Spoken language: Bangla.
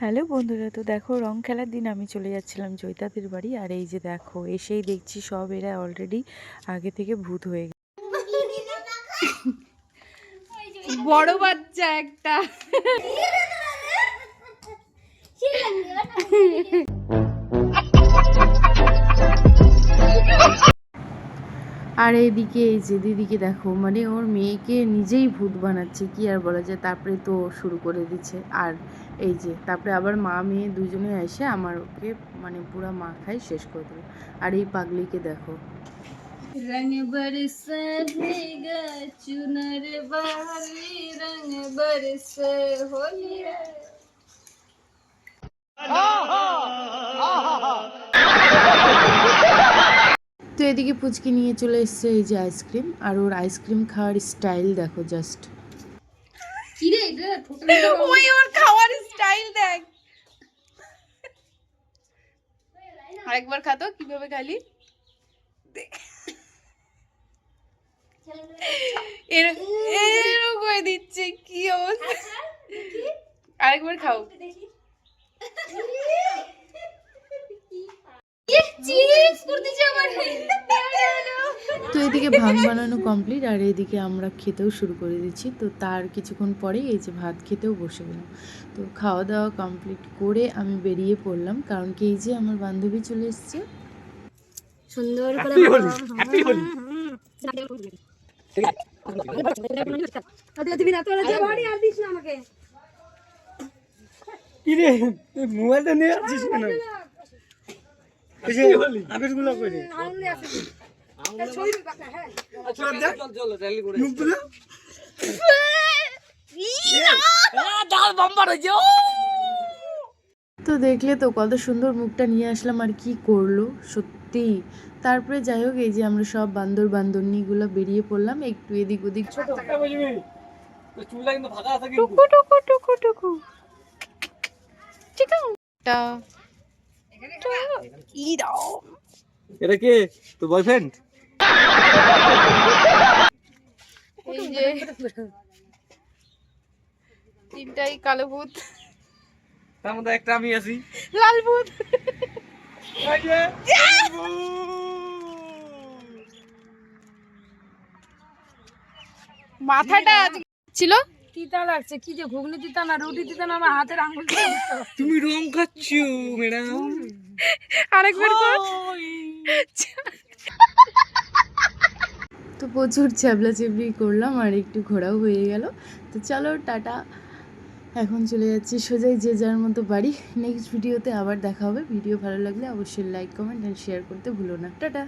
হ্যালো বন্ধুরা তো দেখো রং খেলার দিন আমি চলে যাচ্ছিলাম জৈতাদের বাড়ি আর এই যে দেখো এসেই দেখছি সব এরা অলরেডি আগে থেকে ভূত হয়ে গেছে। বড় বাচ্চা একটা। আর এইদিকে এই যে দিদিকে দেখো মানে ওর মেয়েকে নিজেই ভূত বানাচ্ছে কি আর বলা যায় তারপরে তো শুরু করে দিচ্ছে। আর এই যে তারপরে আবার মা মেয়ে দুজনে এসে আমার ওকে মানে পুরো মাখায় শেষ করে দিল। আর এই পাগলিকে দেখো। তো এদিকে পুচকি নিয়ে চলে এসছে এই যে আইসক্রিম। আর ওর আইসক্রিম খাওয়ার স্টাইল দেখো জাস্ট। কিরে ওই আরেকবার খাতো কীভাবে খালি? এরকম করে দিচ্ছে কি অবস্থা? আরেকবার খাও। চিপস করতেছে আমার। তো এদিকে ভাত বানানো কমপ্লিট আর এদিকে আমরা খেতেও শুরু করে দিচ্ছি। তো তার কিছুক্ষণ পরেই এই যে ভাত খেতেও বসে গেলাম। তো খাওয়া দাওয়া কমপ্লিট করে আমি বেরিয়ে পড়লাম কারণ কি এই যে আমার বান্ধবী চলে এসছে। সুন্দর করে দিবি না তোরা যে বাড়ি আর দিস না আমাকে। মোবাইলটা নিয়ে আসছিস কেন? এই যে করে হ্যাঁ তো দেখলে তো কত সুন্দর মুখটা নিয়ে আসলাম আর কি করল সত্যি। তারপরে যাই হোক এই যে আমরা সব বান্দর বান্দরনিগুলো বেরিয়ে পড়লাম একটু এদিক ওদিক ছোট। টাকা বুঝবি তো চুলটা কিন্তু ফাঁকা আছে কিন্তু। টুকু টুকু টুকু টুকু। টা। এটা কে? তো বয়ফ্রেন্ড এই যে তিনটাই কালো ভূত। তার মধ্যে একটা আমি আছি। লাল ভূত। মাথাটা ছিল? তিতা লাগছে কি যে ঘুগনি তিতা না রুটি তিতা না আমার হাতের আঙুল দিতে। তুমি রং খাচ্ছ ম্যাডাম আরেকবার কর। প্রচুর চ্যাবলা চেবলি করলাম আর একটু ঘোরাও হয়ে গেল। তো চলো, টাটা। এখন চলে যাচ্ছি সোজাই যে যার মতো বাড়ি। নেক্সট ভিডিওতে আবার দেখা হবে। ভিডিও ভালো লাগলে অবশ্যই লাইক কমেন্ট অ্যান্ড শেয়ার করতে ভুলো না। টাটা।